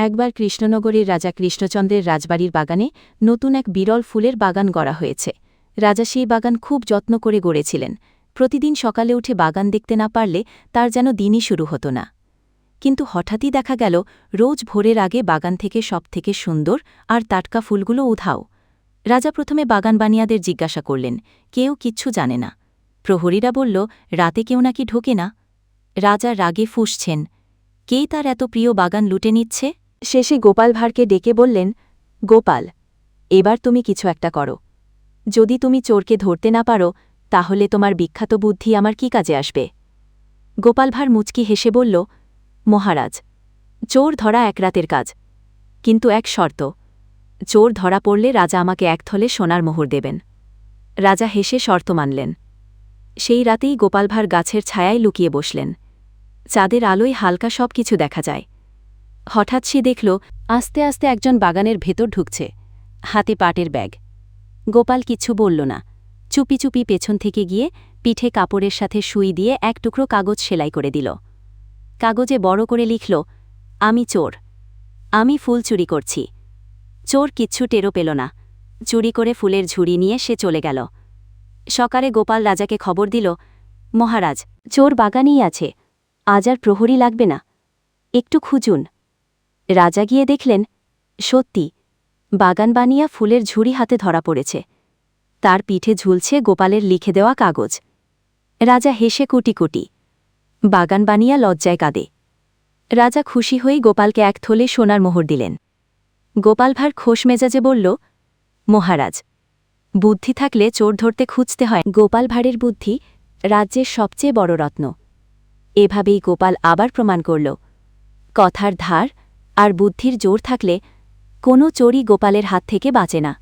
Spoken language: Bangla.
একবার কৃষ্ণনগরের রাজা কৃষ্ণচন্দ্রের রাজবাড়ির বাগানে নতুন এক বিরল ফুলের বাগান গড়া হয়েছে। রাজা সেই বাগান খুব যত্ন করে গড়েছিলেন। প্রতিদিন সকালে উঠে বাগান দেখতে না পারলে তার যেন দিনই শুরু হতো না। কিন্তু হঠাৎই দেখা গেল, রোজ ভোরের আগে বাগান থেকে সবথেকে সুন্দর আর টাটকা ফুলগুলো উধাও। রাজা প্রথমে বাগান বানিয়াদের জিজ্ঞাসা করলেন, কেউ কিচ্ছু জানে না? প্রহরীরা বলল, রাতে কেউ নাকি ঢোকে না। রাজা রাগে ফুঁসছেন। কে তার এত প্রিয় বাগান লুটে নিচ্ছে? শেষে গোপাল ভাঁড়কে ডেকে বললেন, গোপাল, এবার তুমি কিছু একটা করো। যদি তুমি চোরকে ধরতে না পারো, তাহলে তোমার বিখ্যাত বুদ্ধি আমার কি কাজে আসবে? গোপাল ভাঁড় মুচকি হেসে বলল, মহারাজ, চোর ধরা এক রাতের কাজ, কিন্তু এক শর্ত। চোর ধরা পড়লে রাজা আমাকে এক থলে সোনার মোহর দেবেন। রাজা হেসে শর্ত মানলেন। সেই রাতেই গোপাল ভাঁড় গাছের ছায়ায় লুকিয়ে বসলেন। চাঁদের আলোয় হালকা সব কিছু দেখা যায়। হঠাৎ সে দেখল, আস্তে আস্তে একজন বাগানের ভেতর ঢুকছে। হাতে পাটের ব্যাগ। গোপাল কিছু বলল না। চুপি চুপি পেছন থেকে গিয়ে পিঠে কাপড়ের সাথে সুই দিয়ে এক টুকরো কাগজ সেলাই করে দিল। কাগজে বড় করে লিখল, আমি চোর। আমি ফুল চুরি করছি। চোর কিচ্ছু টেরো পেল না। চুরি করে ফুলের ঝুড়ি নিয়ে সে চলে গেল। সকালে গোপাল রাজাকে খবর দিল, মহারাজ, চোর বাগানেই আছে। আজ আর প্রহরী লাগবে না। একটু খুঁজুন। রাজা গিয়ে দেখলেন, সত্যি, বাগান বানিয়া ফুলের ঝুড়ি হাতে ধরা পড়েছে। তার পিঠে ঝুলছে গোপালের লিখে দেওয়া কাগজ। রাজা হেসে কুটি কুটি বাগান বানিয়া লজ্জায় কাঁদে। রাজা খুশি হয়ে গোপালকে এক থলে সোনার মোহর দিলেন। গোপাল ভাঁড় খোশ মেজাজে বলল, মহারাজ, বুদ্ধি থাকলে চোর ধরতে খুঁজতে হয়। গোপাল ভাঁড়ের বুদ্ধি রাজ্যের সবচেয়ে বড় রত্ন। এভাবেই গোপাল আবার প্রমাণ করল। কথার ধার আর বুদ্ধির জোর থাকলে কোনো চোরই গোপালের হাত থেকে বাঁচে না।